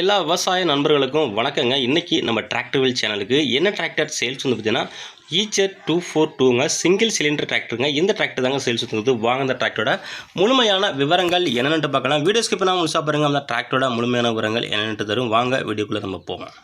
எல்லா விவசாய நண்பர்களுக்கும் வணக்கங்க. இன்றைக்கி நம்ம டிராக்டர்வில் சேனலுக்கு என்ன டிராக்டர் சேல்ஸ் வந்து பார்த்தீங்கன்னா ஈச்சர் டூ ஃபோர் டூங்க சிங்கிள் சிலிண்டர் டிராக்டருங்க இந்த டிராக்டர் தாங்க சேல்ஸ் வந்து வாங்க அந்த டிராக்டரோட முழுமையான விவரங்கள் என்னென்னு பார்க்கலாம். வீடியோ ஸ்கிப் பண்ணாமல் முழுசாக பாருங்கள் அந்த டிராக்டரோட முழுமையான விவரங்கள் என்னென்னு தரும். வாங்க வீடியோக்குள்ளே நம்ம போவோம்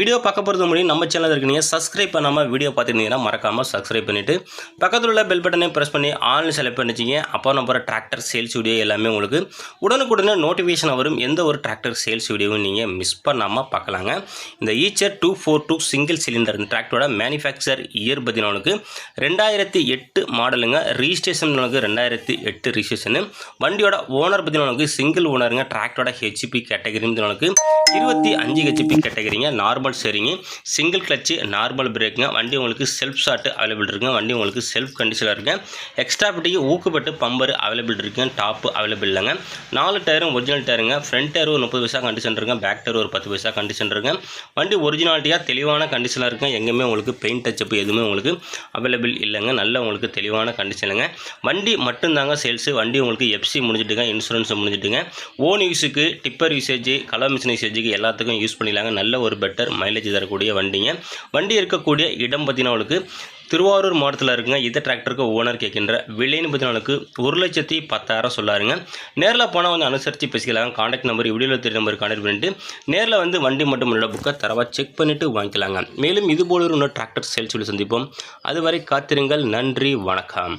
வீடியோ பார்க்க போகிறது முடியும் நம்ம சேனல் இருக்கீங்க. சப்ஸ்கிரைப் பண்ணாமல் வீடியோ பார்த்துருந்தீங்கன்னா மறக்காமல் சப்ஸ்கிரைப் பண்ணிவிட்டு பக்கத்தில் உள்ள பெல் பட்டனை ப்ரெஸ் பண்ணி ஆன்லைன் செலக்ட் பண்ணிச்சிங்க அப்போ நம்ம டிராக்டர் சேல்ஸ் வீடியோ எல்லாமே உங்களுக்கு உடனுக்குடனே நோட்டிஃபிகேஷன் வரும். எந்த ஒரு டிராக்டர் சேல்ஸ் வீடியோவும் நீங்கள் மிஸ் பண்ணாமல் பார்க்கலாங்க. இந்த Eicher two four two single cylinder இந்த டிராக்டரோட மேனுஃபேக்சர் இயர் பதினவனுக்கு ரெண்டாயிரத்தி எட்டு மாடலுங்க ரிஜிஸ்ட்ரேஷன் ரெண்டாயிரத்தி எட்டு ரிஜிஸ்ட்ரேஷனு வண்டியோட ஓனர் பதினவனுக்கு சிங்கிள் ஓனருங்க டிராக்டரோட ஹெச்பி கேட்டகரி இருபத்தி அஞ்சு ஹெச்பி கேட்டகரிங்க நார்மல் சரிங்க சிங்கிள் கிளச்சு நார்மல் பிரேக்குங்க வண்டி உங்களுக்கு செல்ஃப் ஷாட்டு அவைலபிள் இருக்குங்க வண்டி உங்களுக்கு செல்ஃப் கண்டிஷனாக இருக்குங்க எக்ஸ்ட்ரா பெட்டிக்கு ஊக்குப்பட்டு பம்பர் அவைலபிள் இருக்குங்க டாப்பு அவைலபிள் இல்லைங்க. நாலு டயரும் ஒரிஜினல் டயருங்க ஃப்ரண்ட் டயர் ஒரு முப்பது பைசா கண்டிஷன் இருக்குங்க பேக் டயர் ஒரு பத்து பைசா கண்டிஷன் இருக்குங்க வண்டி ஒரிஜினாலிட்டியாக தெளிவான கண்டிஷனாக இருக்குங்க எங்கேயுமே உங்களுக்கு பெயிண்ட் டச்சப் எதுவுமே உங்களுக்கு அவைலபிள் இல்லைங்க. நல்ல உங்களுக்கு தெளிவான கண்டிஷனுங்க வண்டி மட்டும்தாங்க சேல்ஸு வண்டி உங்களுக்கு எஃப்சி முடிஞ்சிட்டுங்க. இன்சூரன்ஸ் முடிஞ்சிட்டுங்க. ஓன் யூஸுக்கு டிப்பர் யூசேஜ் கலர் மிஷின் யூசேஜுக்கு எல்லாத்துக்கும் யூஸ் பண்ணிடலாங்க. நல்ல ஒரு பெட்டர் மைலேஜ் தரக்கூடிய வண்டிங்க. வண்டி இருக்கக்கூடிய இடம் பார்த்தீங்கன்னா திருவாரூர் மாவட்டத்தில் இருக்குங்க. இந்த டிராக்டருக்கு ஓனர் கேட்கின்ற விலைன்னு பார்த்தீங்கன்னா ஒரு லட்சத்தி பத்தாயிரம் சொல்லாருங்க. நேரில் போனால் வந்து அனுசரித்து பேசிக்கலாங்க. காண்டாக்ட் நம்பர் வீடியோவில் தெரிய நம்பர் காண்டாக்ட் பண்ணிட்டு நேரில் வந்து வண்டி மட்டும் உள்ள புக்கை தரவாக செக் பண்ணிவிட்டு வாங்கிக்கலாங்க. மேலும் இது போல ஒரு இன்னொரு டிராக்டர் சேல்ஸ் சொல்லி சந்திப்போம். அதுவரை காத்திருங்கள். நன்றி வணக்கம்.